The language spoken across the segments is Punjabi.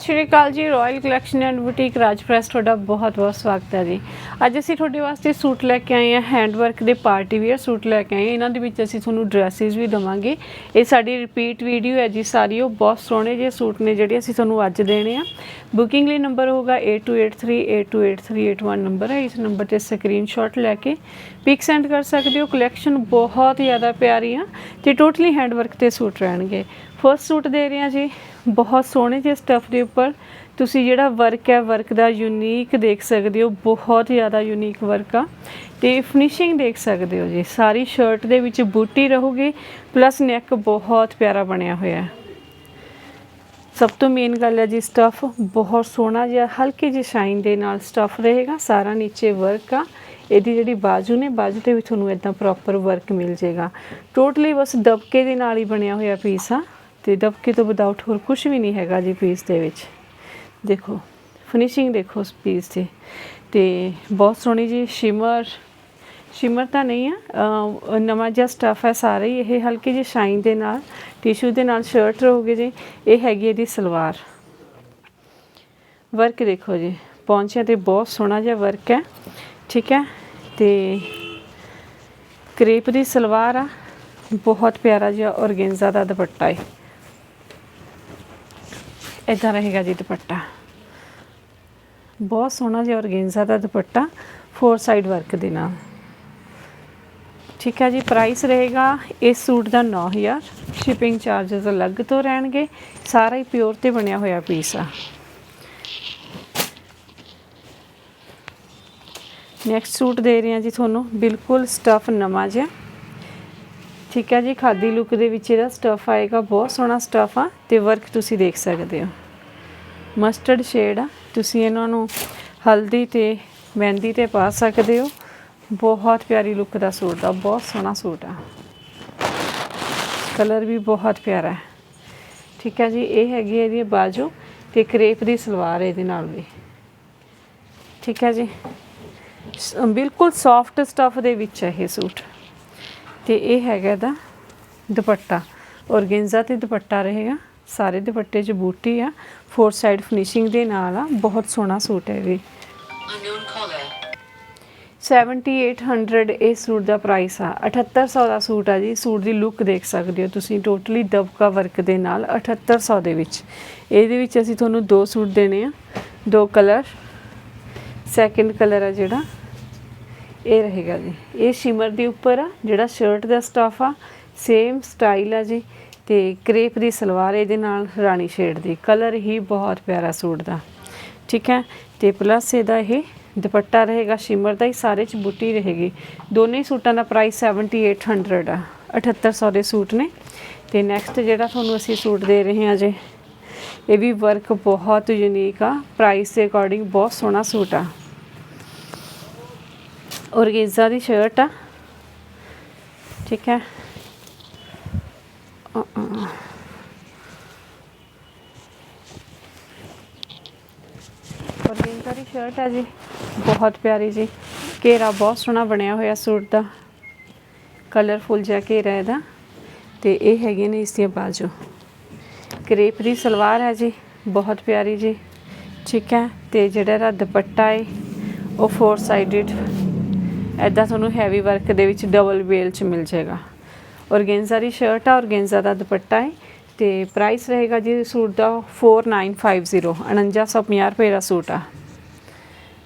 ਸਤਿ ਸ਼੍ਰੀ ਅਕਾਲ ਜੀ ਰਾਇਲ ਕਲੈਕਸ਼ਨ ਐਂਡ ਬੁਟੀਕ ਰਾਜਪ੍ਰੈਸ ਤੁਹਾਡਾ ਬਹੁਤ-ਬਹੁਤ ਸਵਾਗਤ ਹੈ ਜੀ। ਅੱਜ ਅਸੀਂ ਤੁਹਾਡੇ ਵਾਸਤੇ ਸੂਟ ਲੈ ਕੇ ਆਏ ਹਾਂ ਹੈਂਡਵਰਕ ਦੇ ਪਾਰਟੀ ਵੇਅਰ ਸੂਟ ਲੈ ਕੇ ਆਏ ਹਾਂ। ਇਹਨਾਂ ਦੇ ਵਿੱਚ ਅਸੀਂ ਤੁਹਾਨੂੰ ਡਰੈਸਿਸ ਵੀ ਦਵਾਂਗੇ। ਇਹ ਸਾਡੀ ਰਿਪੀਟ ਵੀਡੀਓ ਹੈ ਜੀ, ਸਾਰੀ ਉਹ ਬਹੁਤ ਸੋਹਣੇ ਜਿਹੇ ਸੂਟ ਨੇ ਜਿਹੜੇ ਅਸੀਂ ਤੁਹਾਨੂੰ ਅੱਜ ਦੇਣੇ ਆ। ਬੁਕਿੰਗ ਲਈ ਨੰਬਰ ਹੋਗਾ 8283828381 ਨੰਬਰ ਹੈ। ਇਸ ਨੰਬਰ ਤੇ ਸਕਰੀਨਸ਼ਾਟ ਲੈ ਕੇ ਪਿਕ ਸੈਂਡ ਕਰ ਸਕਦੇ ਹੋ। ਕਲੈਕਸ਼ਨ ਬਹੁਤ ਜ਼ਿਆਦਾ ਪਿਆਰੀ ਆ ਤੇ ਟੋਟਲੀ ਹੈਂਡਵਰਕ ਤੇ ਸੂਟ ਰਹਿਣਗੇ। ਫਰਸਟ ਸੂਟ ਦੇ ਰਹੇ ਹਾਂ ਜੀ। ਬਹੁਤ ਸੋਹਣੇ ਜਿਹੇ ਸਟੱਫ ਦੇ ਉੱਪਰ। ਤੁਸੀਂ ਜਿਹੜਾ ਵਰਕ ਹੈ ਵਰਕ ਦਾ ਯੂਨੀਕ ਦੇਖ ਸਕਦੇ ਹੋ। ਬਹੁਤ ਜ਼ਿਆਦਾ ਯੂਨੀਕ ਵਰਕ ਆ। ਤੇ ਫਿਨਿਸ਼ਿੰਗ ਦੇਖ ਸਕਦੇ ਹੋ ਜੀ। ਸਾਰੀ ਸ਼ਰਟ ਦੇ ਵਿੱਚ ਬੂਟੀ ਰਹੂਗੀ। ਪਲੱਸ ਨੈਕ ਬਹੁਤ ਪਿਆਰਾ ਬਣਿਆ ਹੋਇਆ ਹੈ। ਸਭ ਤੋਂ ਮੇਨ ਗੱਲ ਹੈ ਜੀ ਸਟਫ ਬਹੁਤ ਸੋਹਣਾ ਜਿਹਾ, ਹਲਕੀ ਜਿਹੀ ਸ਼ਾਈਨ ਦੇ ਨਾਲ ਸਟਫ ਰਹੇਗਾ। ਸਾਰਾ ਨੀਚੇ ਵਰਕ ਆ। ਇਹਦੀ ਜਿਹੜੀ ਬਾਜੂ ਨੇ, ਬਾਜੂ ਤੇ ਵੀ ਤੁਹਾਨੂੰ ਇਦਾਂ ਪ੍ਰੋਪਰ ਵਰਕ ਮਿਲ ਜਾਏਗਾ। ਟੋਟਲੀ ਬਸ ਦਬਕੇ ਦੇ ਨਾਲ ਹੀ ਬਣਿਆ ਹੋਇਆ ਪੀਸ ਆ। ਤੇ ਦਬਕੇ ਤੋਂ ਵਿਦਆਊਟ ਹੋਰ ਕੁਝ ਵੀ ਨਹੀਂ ਹੈਗਾ ਜੀ ਪੀਸ ਦੇ ਵਿੱਚ। ਦੇਖੋ ਫਿਨਿਸ਼ਿੰਗ ਦੇਖੋ ਉਸ ਪੀਸ ਤੇ। ਤੇ ਬਹੁਤ ਸੋਹਣੀ ਜੀ ਸ਼ਿਮਰ ਸ਼ਿਮਰ ਤਾਂ ਨਹੀਂ ਆ ਨਵਾਂ ਜਿਹਾ ਸਟਫ ਹੈ ਸਾਰਾ ਹੀ, ਇਹ ਹਲਕੀ ਜਿਹੀ ਸ਼ਾਈਨ ਦੇ ਨਾਲ ਟਿਸ਼ੂ ਦੇ ਨਾਲ ਸ਼ਰਟ ਰਹੂਗੀ ਜੀ, ਇਹ ਹੈਗੀ ਇਹਦੀ ਸਲਵਾਰ। ਵਰਕ ਦੇਖੋ ਜੀ, ਪੌਂਚਿਆਂ ਤੇ ਬਹੁਤ ਸੋਹਣਾ ਜਿਹਾ ਵਰਕ ਹੈ, ਠੀਕ ਹੈ? ਤੇ ਕ੍ਰੇਪ ਦੀ ਸਲਵਾਰ ਆ, ਬਹੁਤ ਪਿਆਰਾ ਜਿਹਾ ਔਰਗੇਂਜ਼ਾ ਦਾ ਦੁਪੱਟਾ ਹੈ। ਇਦਾਂ ਰਹੇਗਾ ਜੀ ਦੁਪੱਟਾ। ਬਹੁਤ ਸੋਹਣਾ ਜਿਹਾ ਔਰਗੇਂਜ਼ਾ ਦਾ ਦੁਪੱਟਾ ਫੋਰ ਸਾਈਡ ਵਰਕ ਦੇ ਨਾਲ। ਠੀਕ ਹੈ ਜੀ ਪ੍ਰਾਈਸ ਰਹੇਗਾ ਇਸ ਸੂਟ ਦਾ 9000 ਸ਼ਿਪਿੰਗ ਚਾਰजेस ਅਲੱਗ ਤੋਂ ਰਹਿਣਗੇ, ਸਾਰਾ ਹੀ ਪਿਓਰ ਤੇ ਬਣਿਆ ਹੋਇਆ ਪੀਸ ਆ। ਨੈਕਸਟ ਸੂਟ ਦੇ ਰਹੇ ਹਾਂ ਜੀ ਤੁਹਾਨੂੰ, ਬਿਲਕੁਲ ਸਟਫ ਨਵਾਂ ਜਿਹਾ। ਠੀਕ ਹੈ ਜੀ, ਖਾਦੀ ਲੁੱਕ ਦੇ ਵਿੱਚ ਇਹਦਾ ਸਟਫ ਆਏਗਾ, ਬਹੁਤ ਸੋਹਣਾ ਸਟਫ ਆ ਤੇ ਵਰਕ ਤੁਸੀਂ ਦੇਖ ਸਕਦੇ ਹੋ। ਮਸਟਰਡ ਸ਼ੇਡ ਆ, ਤੁਸੀਂ ਇਹਨਾਂ ਨੂੰ ਹਲਦੀ ਤੇ ਮਹਿੰਦੀ ਤੇ ਪਾ ਸਕਦੇ ਹੋ। ਬਹੁਤ ਪਿਆਰੀ ਲੁੱਕ ਦਾ ਸੂਟ ਆ, ਬਹੁਤ ਸੋਹਣਾ ਸੂਟ ਆ। ਕਲਰ ਵੀ ਬਹੁਤ ਪਿਆਰਾ ਹੈ। ਠੀਕ ਹੈ ਜੀ, ਇਹ ਹੈਗੀ ਹੈ ਇਹਦੀ ਬਾਜੂ ਤੇ ਕਰੇਪ ਦੀ ਸਲਵਾਰ ਇਹਦੇ ਨਾਲ ਵੀ। ਠੀਕ ਹੈ ਜੀ ਬਿਲਕੁਲ ਸੌਫਟ ਸਟਫ ਦੇ ਵਿੱਚ ਹੈ ਇਹ ਸੂਟ। ਤੇ ਇਹ ਹੈਗਾ ਇਹਦਾ ਦੁਪੱਟਾ। ਔਰਗੇਂਜ਼ਾ ਤੇ ਦੁਪੱਟਾ ਰਹੇਗਾ। ਸਾਰੇ ਦੁਪੱਟੇ 'ਚ ਬੂਟੀ ਆ। ਫੋਰ ਸਾਈਡ ਫਿਨਿਸ਼ਿੰਗ ਦੇ ਨਾਲ ਆ। ਬਹੁਤ ਸੋਹਣਾ ਸੂਟ ਹੈ ਇਹ ਵੀ। Unknown caller. 7800 ਇਹ ਸੂਟ ਦਾ ਪ੍ਰਾਈਸ ਆ। 7800 ਦਾ ਸੂਟ ਆ ਜੀ। ਸੂਟ ਦੀ ਲੁੱਕ ਦੇਖ ਸਕਦੇ ਹੋ ਤੁਸੀਂ। ਟੋਟਲੀ ਦਬਕਾ ਵਰਕ ਦੇ ਨਾਲ 7800 ਦੇ ਵਿੱਚ। ਇਹਦੇ ਵਿੱਚ ਅਸੀਂ ਤੁਹਾਨੂੰ ਦੋ ਸੂਟ ਦੇਣੇ ਆ। ਦੋ ਕਲਰ ਸੈਕਿੰਡ ਕਲਰ ਆ ਜਿਹੜਾ। ਇਹ ਰਹੇਗਾ ਜੀ। ਇਹ ਸ਼ਿਮਰ ਦੇ ਉੱਪਰ ਆ, ਜਿਹੜਾ ਸ਼ਰਟ ਦਾ ਸਟਫ ਆ ਸੇਮ ਸਟਾਈਲ ਆ ਜੀ। ਤੇ ਕ੍ਰੇਪ ਦੀ ਸਲਵਾਰ ਇਹਦੇ ਨਾਲ, ਰਾਣੀ ਸ਼ੇਡ ਦੀ। ਕਲਰ ਹੀ ਬਹੁਤ ਪਿਆਰਾ ਸੂਟ ਦਾ। ਠੀਕ ਹੈ? ਤੇ ਪਲੱਸ ਇਹਦਾ ਇਹ ਦੁਪੱਟਾ ਰਹੇਗਾ, ਸ਼ਿਮਰ ਦਾ ਹੀ, ਸਾਰੇ ਚ ਬੁੱਟੀ ਰਹੇਗੀ। ਦੋਨੇ ਸੂਟਾਂ ਦਾ ਪ੍ਰਾਈਸ 7800 ਆ। 7800 ਦੇ ਸੂਟ ਨੇ। ਤੇ ਨੈਕਸਟ ਜਿਹੜਾ ਤੁਹਾਨੂੰ ਅਸੀਂ ਸੂਟ ਦੇ ਰਹੇ ਹਾਂ ਜੇ, ਇਹ ਵੀ ਵਰਕ ਬਹੁਤ ਯੂਨੀਕ ਆ। ਪ੍ਰਾਈਸ ਦੇ ਅਕੋਰਡਿੰਗ ਬਹੁਤ ਸੋਹਣਾ ਸੂਟ ਆ। ਔਰਗੇਜ਼ਾ ਦੀ ਸ਼ਰਟ ਆ। ਠੀਕ ਹੈ। ਅ, ਔਰਗੇਜ਼ਾ ਦੀ ਸ਼ਰਟ ਆ ਜੀ। ਬਹੁਤ ਪਿਆਰੀ ਜੀ। ਘੇਰਾ ਬਹੁਤ ਸੋਹਣਾ ਬਣਿਆ ਹੋਇਆ ਸੂਟ ਦਾ। ਕਲਰਫੁਲ ਜਿਹਾ ਘੇਰਾ ਇਹਦਾ। ਤੇ ਇਹ ਹੈਗੇ ਨੇ ਇਸ ਦੀਆਂ ਬਾਜੂ। ਕਰੇਪ ਦੀ ਸਲਵਾਰ ਹੈ ਜੀ। ਬਹੁਤ ਪਿਆਰੀ ਜੀ। ਠੀਕ ਹੈ। ਤੇ ਜਿਹੜਾ ਇਹਦਾ ਦੁਪੱਟਾ ਹੈ ਉਹ ਫੋਰ ਸਾਈਡਡ ਐਦਾਂ ਤੁਹਾਨੂੰ ਹੈਵੀ ਵਰਕ ਦੇ ਵਿੱਚ ਡਬਲ ਵੇਲ ਚ ਮਿਲ ਜਾਏਗਾ। ਔਰਗੇਂਜ਼ਾ ਦੀ ਸ਼ਰਟ ਆ, ਔਰਗੇਂਜ਼ਾ ਦਾ ਦੁਪੱਟਾ ਹੈ ਤੇ ਪ੍ਰਾਈਸ ਰਹੇਗਾ ਜੀ ਸੂਟ ਦਾ 4950 4950 ਰੁਪਏ ਦਾ ਸੂਟ ਆ।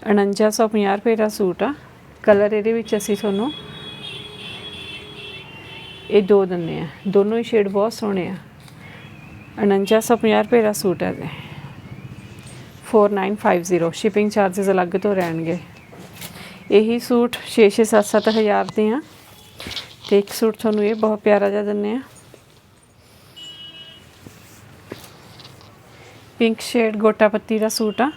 4950 ਰੁਪਏ ਦਾ ਸੂਟ ਆ। ਕਲਰ ਇਹਦੇ ਵਿੱਚ ਅਸੀਂ ਤੁਹਾਨੂੰ ਇਹ ਦੋ ਦਿੰਨੇ ਆ। ਦੋਨੋਂ ਹੀ ਸ਼ੇਡ ਬਹੁਤ ਸੋਹਣੇ ਆ। 4950 ਰੁਪਏ ਦਾ ਸੂਟ ਹੈ ਜੀ 4950 ਸ਼ਿਪਿੰਗ ਚਾਰजेस ਅਲੱਗ ਤੋਂ ਰਹਿਣਗੇ। ਇਹੀ ਸੂਟ 6-6 7-7 ਹਜ਼ਾਰ ਦੇ ਆ। ਤੇ ਇੱਕ ਸੂਟ ਤੁਹਾਨੂੰ ਇਹ ਬਹੁਤ ਪਿਆਰਾ ਜਿਹਾ ਦਿੰਨੇ ਆ। ਪਿੰਕ ਸ਼ੇਡ ਗੋਟਾ ਪੱਤੀ ਦਾ ਸੂਟ ਆ।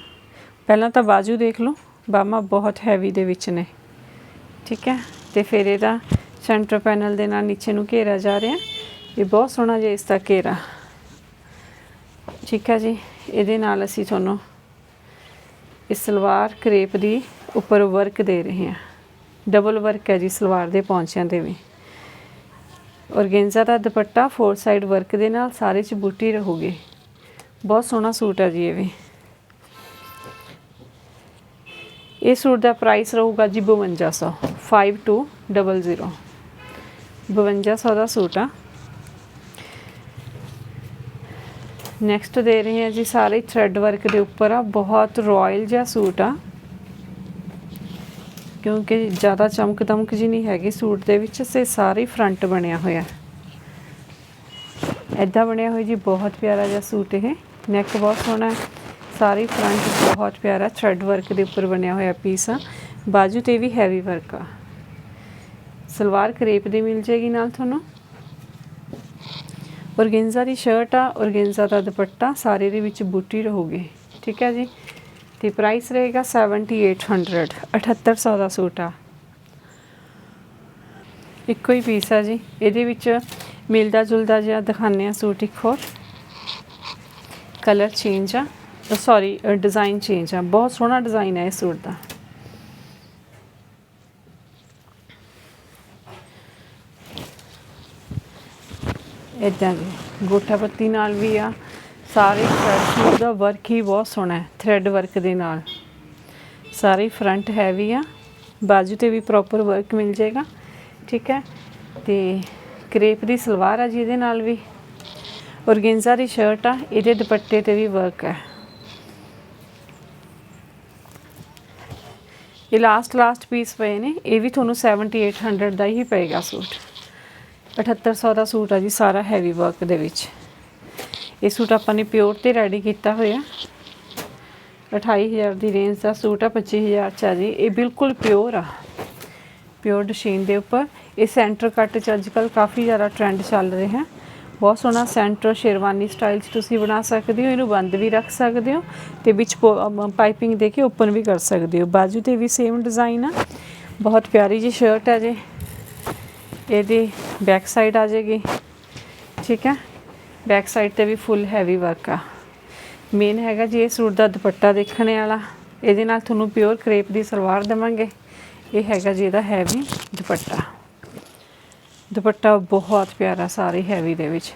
ਪਹਿਲਾਂ ਤਾਂ ਬਾਜੂ ਦੇਖ ਲਓ ਬਾਹਾਂ ਬਹੁਤ ਹੈਵੀ ਦੇ ਵਿੱਚ ਨੇ। ਠੀਕ ਹੈ? ਤੇ ਫਿਰ ਇਹਦਾ ਸੈਂਟਰ ਪੈਨਲ ਦੇ ਨਾਲ ਨੀਚੇ ਨੂੰ ਘੇਰਾ ਜਾ ਰਿਹਾ। ਇਹ ਬਹੁਤ ਸੋਹਣਾ ਜਿਹਾ ਇਸ ਦਾ ਘੇਰਾ। ਠੀਕ ਹੈ ਜੀ? ਇਹਦੇ ਨਾਲ ਅਸੀਂ ਤੁਹਾਨੂੰ ਇਸ ਸਲਵਾਰ ਕਰੇਪ ਦੀ ਉੱਪਰ ਵਰਕ ਦੇ ਰਹੇ ਹਾਂ। ਡਬਲ ਵਰਕ ਹੈ ਜੀ ਸਲਵਾਰ ਦੇ ਪੌਂਚਿਆਂ ਦੇ ਵੀ। ਔਰਗੇਂਜ਼ਾ ਦਾ ਦੁਪੱਟਾ ਫੋਰ ਸਾਈਡ ਵਰਕ ਦੇ ਨਾਲ ਸਾਰੇ ਚ ਬੂਟੀ ਰਹੂਗੀ। ਬਹੁਤ ਸੋਹਣਾ ਸੂਟ ਹੈ ਜੀ ਇਹ ਵੀ। ਇਹ ਸੂਟ ਦਾ ਪ੍ਰਾਈਸ ਰਹੂਗਾ ਜੀ 5200 5200 5200 ਦਾ ਸੂਟ ਆ। ਨੈਕਸਟ ਦੇ ਰਹੇ ਹਾਂ ਜੀ ਸਾਰੇ ਥ੍ਰੈਡ ਵਰਕ ਦੇ ਉੱਪਰ ਆ। ਬਹੁਤ ਰਾਇਲ ਜਿਹਾ ਸੂਟ ਆ। ਕਿਉਂਕਿ ਜ਼ਿਆਦਾ ਚਮਕ ਦਮਕ ਜੀ ਨਹੀਂ ਹੈਗੀ, ਸੂਟ ਦੇ ਵਿੱਚ ਸੇ ਸਾਰੇ ਫਰੰਟ ਬਣਿਆ ਹੋਇਆ ਐਦਾਂ ਬਣਿਆ ਹੋਇਆ ਜੀ, ਬਹੁਤ ਪਿਆਰਾ ਜਿਹਾ ਸੂਟ ਇਹ। ਨੈਕ ਬਹੁਤ ਸੋਹਣਾ ਹੈ, ਸਾਰੀ ਫਰੰਟ ਬਹੁਤ ਪਿਆਰਾ ਥ੍ਰੈਡ ਵਰਕ ਦੇ ਉੱਪਰ ਬਣਿਆ ਹੋਇਆ ਪੀਸ ਆ। ਬਾਜੂ ਤੇ ਵੀ ਹੈਵੀ ਵਰਕ ਆ। ਸਲਵਾਰ ਕਰੇਪ ਦੀ ਮਿਲ ਜੇਗੀ ਨਾਲ ਤੁਹਾਨੂੰ। ਔਰਗੇਂਜ਼ਾ ਦੀ ਸ਼ਰਟ ਆ ਔਰਗੇਂਜ਼ਾ ਦਾ ਦੁਪੱਟਾ ਸਾਰੇ ਦੇ ਵਿੱਚ ਬੂਟੀ ਰਹੂਗੀ। ਠੀਕ ਹੈ ਜੀ? ਤੇ ਪ੍ਰਾਈਸ ਰਹੇਗਾ 7800 7800 ਦਾ ਸੂਟ ਆ ਇੱਕੋ ਹੀ ਪੀਸ ਆ ਜੀ ਇਹਦੇ ਵਿੱਚ ਮਿਲਦਾ ਜੁਲਦਾ ਜਿਹਾ ਦਿਖਾਉਂਦੇ ਆ ਸੂਟ ਇੱਕ ਹੋਰ ਕਲਰ ਚੇਂਜ ਆ ਸੌਰੀ ਡਿਜ਼ਾਈਨ ਚੇਂਜ ਆ ਬਹੁਤ ਸੋਹਣਾ ਡਿਜ਼ਾਈਨ ਹੈ ਇਸ ਸੂਟ ਦਾ ਇਦਾਂ ਦੀ ਗੋਠਾ ਪੱਤੀ ਨਾਲ ਵੀ ਆ ਸਾਰੇ ਥ੍ਰੈਡ ਦਾ ਵਰਕ ਹੀ ਬਹੁਤ ਸੋਹਣਾ ਹੈ ਥ੍ਰੈਡ ਵਰਕ ਦੇ ਨਾਲ। ਸਾਰੇ ਫਰੰਟ ਹੈਵੀ ਆ, ਬਾਜੂ ਤੇ ਵੀ ਪ੍ਰੋਪਰ ਵਰਕ ਮਿਲ ਜਾਏਗਾ, ਠੀਕ ਹੈ? ਤੇ ਕਰੇਪ ਦੀ ਸਲਵਾਰ ਆ ਜੀ ਇਹਦੇ ਨਾਲ ਵੀ। ਔਰਗੇਂਜ਼ਾ ਦੀ ਸ਼ਰਟ ਆ, ਇਹਦੇ ਦੁਪੱਟੇ ਤੇ ਵੀ ਵਰਕ ਹੈ। ਇਹ ਲਾਸਟ ਲਾਸਟ ਪੀਸ ਪਏ ਨੇ, ਇਹ ਵੀ ਤੁਹਾਨੂੰ 7800 ਦਾ ਹੀ ਪਏਗਾ ਸੂਟ। 7800 ਦਾ ਸੂਟ ਆ ਜੀ, ਸਾਰਾ ਹੈਵੀ ਵਰਕ ਦੇ ਵਿੱਚ। ਇਹ ਸੂਟ ਆਪਾਂ ਨੇ ਪਿਓਰ ਤੇ ਰੈਡੀ ਕੀਤਾ ਹੋਇਆ। 28000 ਦੀ ਰੇਂਜ ਦਾ ਸੂਟ ਆ 25000 ਚ ਆ ਜੀ। ਇਹ ਬਿਲਕੁਲ ਪਿਓਰ ਆ। ਪਿਓਰ ਡਸ਼ੀਨ ਦੇ ਉੱਪਰ। ਇਹ ਸੈਂਟਰ ਕੱਟ ਚ ਅੱਜ ਅੱਜਕੱਲ ਕਾਫੀ ਜ਼ਿਆਦਾ ਟ੍ਰੈਂਡ ਚੱਲ ਰਿਹਾ ਹੈ। ਬਹੁਤ ਸੋਹਣਾ ਸੈਂਟਰ ਸ਼ੇਰਵਾਨੀ ਸਟਾਈਲ 'ਚ ਤੁਸੀਂ ਬਣਾ ਸਕਦੇ ਹੋ। ਇਹਨੂੰ ਬੰਦ ਵੀ ਰੱਖ ਸਕਦੇ ਹੋ ਤੇ ਵਿੱਚ ਪਾਈਪਿੰਗ ਦੇ ਕੇ ਓਪਨ ਵੀ ਕਰ ਸਕਦੇ ਹੋ। ਬਾਜੂ ਤੇ ਵੀ ਸੇਮ ਡਿਜ਼ਾਈਨ ਆ। ਬਹੁਤ ਪਿਆਰੀ ਜੀ ਸ਼ਰਟ ਹੈ ਜੀ। ਇਹਦੀ ਬੈਕ ਸਾਈਡ ਆ ਜਾਏਗੀ ਠੀਕ ਹੈ। ਬੈਕ ਸਾਈਡ ਤੇ ਵੀ ਫੁੱਲ ਹੈਵੀ ਵਰਕ ਆ। ਮੇਨ ਹੈਗਾ ਜੀ ਇਹ ਸੂਟ ਦਾ ਦੁਪੱਟਾ ਦੇਖਣ ਵਾਲਾ। ਇਹਦੇ ਨਾਲ ਤੁਹਾਨੂੰ ਪਿਓਰ ਕਰੇਪ ਦੀ ਸਲਵਾਰ ਦੇਵਾਂਗੇ। ਇਹ ਹੈਗਾ ਜੀ ਇਹਦਾ ਹੈਵੀ ਦੁਪੱਟਾ। ਦੁਪੱਟਾ ਬਹੁਤ ਪਿਆਰਾ, ਸਾਰੇ ਹੈਵੀ ਦੇ ਵਿੱਚ।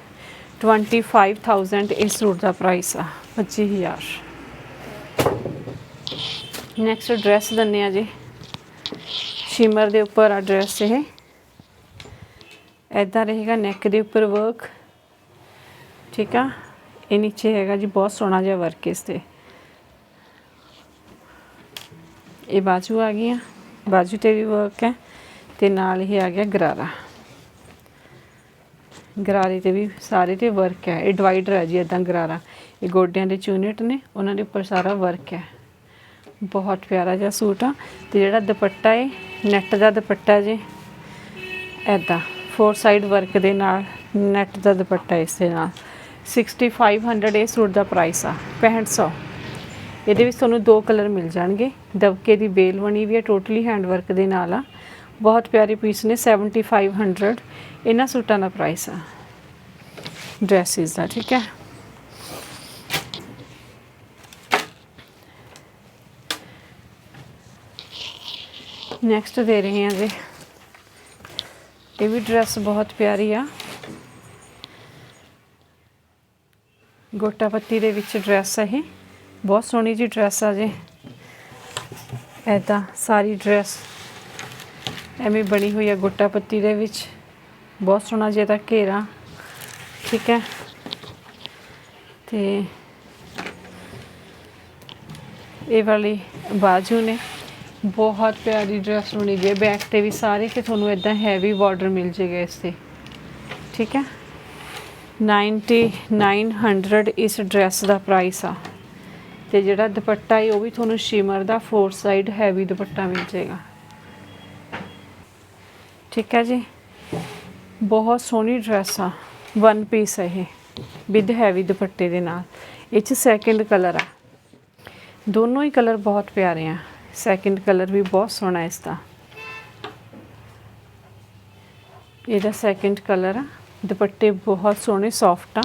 25000 ਇਸ ਸੂਟ ਦਾ ਪ੍ਰਾਈਸ ਆ 25000 ਨੈਕਸਟ ਡਰੈਸ ਦੰਨੇ ਆ ਜੀ। ਸ਼ਿਮਰ ਦੇ ਉੱਪਰ ਆ ਡਰੈਸ ਇਹ। ਐਦਾਂ ਰਹੇਗਾ ਨੈਕ ਦੇ ਉੱਪਰ ਵਰਕ ਠੀਕ ਆ? ਇਹ ਨੀਚੇ ਹੈਗਾ ਜੀ, ਬਹੁਤ ਸੋਹਣਾ ਜਿਹਾ ਵਰਕ ਇਸ ਤੇ। ਇਹ ਬਾਜੂ ਆ ਗਈਆਂ। ਬਾਜੂ ਤੇ ਵੀ ਵਰਕ ਹੈ ਤੇ ਨਾਲ ਹੀ ਆ ਗਿਆ ਗਰਾਰਾ। ਗਰਾਰੇ ਤੇ ਵੀ ਸਾਰੇ ਤੇ ਵਰਕ ਹੈ। ਇਹ ਡਿਵਾਈਡਰ ਹੈ ਜੀ ਇਦਾਂ ਗਰਾਰਾ। ਇਹ ਗੋਡਿਆਂ ਦੇ ਚੂਨਟ ਨੇ, ਉਹਨਾਂ ਦੇ ਉੱਪਰ ਸਾਰਾ ਵਰਕ ਹੈ। ਬਹੁਤ ਪਿਆਰਾ ਜਿਹਾ ਸੂਟ ਆ। ਤੇ ਜਿਹੜਾ ਦੁਪੱਟਾ ਹੈ ਨੈਟ ਦਾ ਦੁਪੱਟਾ ਜੀ ਐਦਾਂ ਫੋਰ ਸਾਈਡ ਵਰਕ ਦੇ ਨਾਲ ਨੈਟ ਦਾ ਦੁਪੱਟਾ ਇਸ ਦੇ ਨਾਲ। 6500 ਇਹ ਸੂਟ ਦਾ ਪ੍ਰਾਈਸ ਆ 6500 ਇਹਦੇ ਵਿੱਚ ਤੁਹਾਨੂੰ ਦੋ ਕਲਰ ਮਿਲ ਜਾਣਗੇ। ਦਬਕੇ ਦੀ ਬੇਲ ਬਣੀ ਵੀ ਹੈ ਟੋਟਲੀ ਹੈਂਡ ਵਰਕ ਦੇ ਨਾਲ ਆ। ਬਹੁਤ ਪਿਆਰੇ ਪੀਸ ਨੇ 7500 ਇਹਨਾਂ ਸੂਟਾਂ ਦਾ ਪ੍ਰਾਈਸ ਆ। ਡਰੈਸਿਸ ਦਾ, ਠੀਕ ਹੈ। ਨੈਕਸਟ ਦੇ ਰਹੇ ਹਾਂ ਜੀ। ਇਹ ਵੀ ਡਰੈਸ ਬਹੁਤ ਪਿਆਰੀ ਆ। ਗੋਟਾ ਪੱਤੀ ਦੇ ਵਿੱਚ ਡਰੈਸ ਹੈ ਇਹ। ਬਹੁਤ ਸੋਹਣੀ ਜੀ ਡਰੈਸ ਆ ਜੇ। ਐਦਾਂ ਸਾਰੀ ਡਰੈਸ ਐਵੇਂ ਬਣੀ ਹੋਈ ਹੈ ਗੋਟਾ ਪੱਤੀ ਦੇ ਵਿੱਚ। ਬਹੁਤ ਸੋਹਣਾ ਜਿਹਾ ਦਾ ਘੇਰਾ। ਠੀਕ ਹੈ। ਤੇ ਇਹ ਵਾਲੀ ਬਾਜੂ ਨੇ। ਬਹੁਤ ਪਿਆਰੀ ਡਰੈਸ ਬਣੀ ਗਈ ਬੈਕ ਤੇ ਵੀ ਸਾਰੇ ਤੇ ਤੁਹਾਨੂੰ ਇਦਾਂ ਹੈਵੀ ਬਾਰਡਰ ਮਿਲ ਜੇਗਾ ਇਸ ਤੇ। ਠੀਕ ਹੈ। 9900 ਇਸ ਡਰੈਸ ਦਾ ਪ੍ਰਾਈਸ ਆ। ਤੇ ਜਿਹੜਾ ਦੁਪੱਟਾ ਹੈ ਉਹ ਵੀ ਤੁਹਾਨੂੰ ਸ਼ਿਮਰ ਦਾ ਫੋਰ ਸਾਈਡ ਹੈਵੀ ਦੁਪੱਟਾ ਮਿਲ ਜਾਏਗਾ। ਠੀਕ ਹੈ ਜੀ? ਬਹੁਤ ਸੋਹਣੀ ਡਰੈਸ ਆ। ਵਨ ਪੀਸ ਹੈ ਇਹ ਵਿਦ ਹੈਵੀ ਦੁਪੱਟੇ ਦੇ ਨਾਲ। ਇਹ ਚ ਸੈਕਿੰਡ ਕਲਰ ਆ। ਦੋਨੋਂ ਹੀ ਕਲਰ ਬਹੁਤ ਪਿਆਰੇ ਆ। ਸੈਕਿੰਡ ਕਲਰ ਵੀ ਬਹੁਤ ਸੋਹਣਾ ਇਸ ਦਾ। ਇਹਦਾ ਸੈਕਿੰਡ ਕਲਰ ਆ। ਦੁਪੱਟੇ ਬਹੁਤ ਸੋਹਣੇ ਸੌਫਟ ਆ।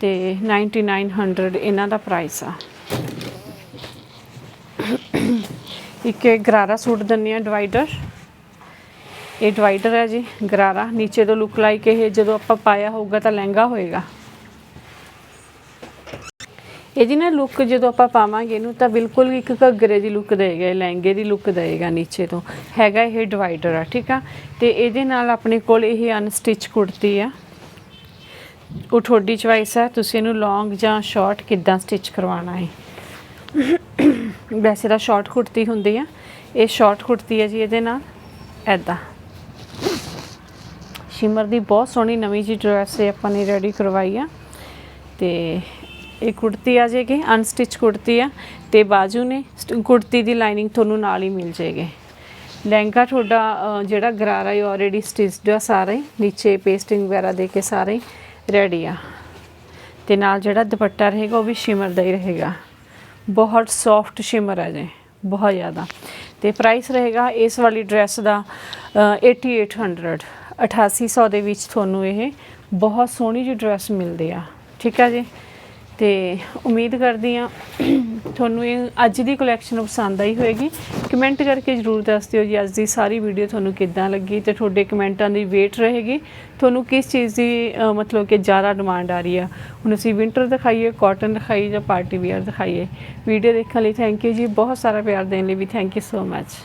ਤੇ 9900 ਇਹਨਾਂ ਦਾ ਪ੍ਰਾਈਸ ਆ। ਇੱਕ ਗਰਾਰਾ ਸੂਟ ਦਿੰਨੀ ਆ ਡਿਵਾਈਡਰ ਇਹ ਡਿਵਾਈਡਰ ਹੈ ਜੀ, ਗਰਾਰਾ। ਨੀਚੇ ਤੋਂ ਲੁੱਕ ਲਾਈਕ ਇਹ ਜਦੋਂ ਆਪਾਂ ਪਾਇਆ ਹੋਊਗਾ ਤਾਂ ਲਹਿੰਗਾ ਹੋਏਗਾ। ਇਹਦੀ ਨਾ ਲੁੱਕ ਜਦੋਂ ਆਪਾਂ ਪਾਵਾਂਗੇ ਇਹਨੂੰ ਤਾਂ ਬਿਲਕੁਲ ਇੱਕ ਘੱਗਰੇ ਦੀ ਲੁੱਕ ਦੇਗਾ, ਇਹ ਲਹਿੰਗੇ ਦੀ ਲੁੱਕ ਦੇਗਾ ਨੀਚੇ ਤੋਂ। ਹੈਗਾ ਇਹ ਡਿਵਾਈਡਰ ਆ, ਠੀਕ ਆ? ਤੇ ਇਹਦੇ ਨਾਲ ਆਪਣੇ ਕੋਲ ਇਹ ਅਨਸਟਿਚ ਕੁੜਤੀ ਆ। ਉਹ ਤੁਹਾਡੀ ਚੁਆਇਸ ਹੈ ਤੁਸੀਂ ਇਹਨੂੰ ਲੌਂਗ ਜਾਂ ਸ਼ਾਰਟ ਕਿੱਦਾਂ ਸਟਿਚ ਕਰਵਾਉਣਾ ਹੈ। ਵੈਸੇ ਤਾਂ ਸ਼ਾਰਟ ਕੁੜਤੀ ਹੁੰਦੀ ਆ। ਇਹ ਸ਼ਾਰਟ ਕੁੜਤੀ ਹੈ ਜੀ ਇਹਦੇ ਨਾਲ ਐਦਾਂ ਸ਼ਿਮਰ ਦੀ ਬਹੁਤ ਸੋਹਣੀ ਨਵੀਂ ਜੀ ਡਰੈਸ ਆਪਾਂ ਨੇ ਰੈਡੀ ਕਰਵਾਈ ਆ। ਤੇ ਇਹ ਕੁੜਤੀ ਆ ਜਾਏਗੀ ਅਨਸਟਿਚ ਕੁੜਤੀ ਆ ਤੇ ਬਾਜੂ ਨੇ ਸਟ- ਕੁੜਤੀ ਦੀ ਲਾਈਨਿੰਗ ਤੁਹਾਨੂੰ ਨਾਲ ਹੀ ਮਿਲ ਜਾਏਗੀ ਲਹਿੰਗਾ ਤੁਹਾਡਾ ਜਿਹੜਾ ਗਰਾਰਾ ਹੈ ਆਲਰੇਡੀ ਸਟਿਚਡ ਆ ਸਾਰਾ ਹੀ ਨੀਚੇ ਪੇਸਟਿੰਗ ਵਗੈਰਾ ਦੇ ਕੇ ਸਾਰੇ ਰੈਡੀ ਆ। ਤੇ ਨਾਲ ਜਿਹੜਾ ਦੁਪੱਟਾ ਰਹੇਗਾ ਉਹ ਵੀ ਸ਼ਿਮਰ ਦਾ ਹੀ ਰਹੇਗਾ। ਬਹੁਤ ਸੌਫਟ ਸ਼ਿਮਰ ਆ ਜੇ ਬਹੁਤ ਜ਼ਿਆਦਾ। ਤੇ ਪ੍ਰਾਈਸ ਰਹੇਗਾ ਇਸ ਵਾਲੀ ਡਰੈਸ ਦਾ ਅ, 8800 8800 ਦੇ ਵਿੱਚ ਤੁਹਾਨੂੰ ਇਹ ਬਹੁਤ ਸੋਹਣੀ ਜਿਹੀ ਡਰੈਸ ਮਿਲਦੀ ਆ। ਠੀਕ ਆ ਜੀ? ਤੇ ਉਮੀਦ ਕਰਦੀ ਆ ਤੁਹਾਨੂੰ ਇਹ ਅੱਜ ਦੀ ਕਲੈਕਸ਼ਨ ਪਸੰਦ ਆਈ ਹੋਵੇਗੀ ਕਮੈਂਟ ਕਰਕੇ ਜਰੂਰ ਦੱਸ ਦਿਓ ਜੀ, ਅੱਜ ਦੀ ਸਾਰੀ ਵੀਡੀਓ ਤੁਹਾਨੂੰ ਕਿੱਦਾਂ ਲੱਗੀ ਤੇ ਤੁਹਾਡੇ ਕਮੈਂਟਾਂ ਦੀ ਵੇਟ ਰਹੇਗੀ। ਤੁਹਾਨੂੰ ਕਿਸ ਚੀਜ਼ ਦੀ ਮਤਲਬ ਕਿ ਜ਼ਿਆਦਾ ਡਿਮਾਂਡ ਆ ਰਹੀ ਆ? ਹੁਣ ਅਸੀਂ ਵਿੰਟਰ ਦਿਖਾਈਏ ਕਾਟਨ ਦਿਖਾਈਏ ਜਾਂ ਪਾਰਟੀ ਵੇਅਰ ਦਿਖਾਈਏ। ਵੀਡੀਓ ਦੇਖਣ ਲਈ ਥੈਂਕ ਯੂ ਜੀ, ਬਹੁਤ ਸਾਰਾ ਪਿਆਰ ਦੇਣ ਲਈ ਵੀ ਥੈਂਕ ਯੂ ਸੋ ਮੱਚ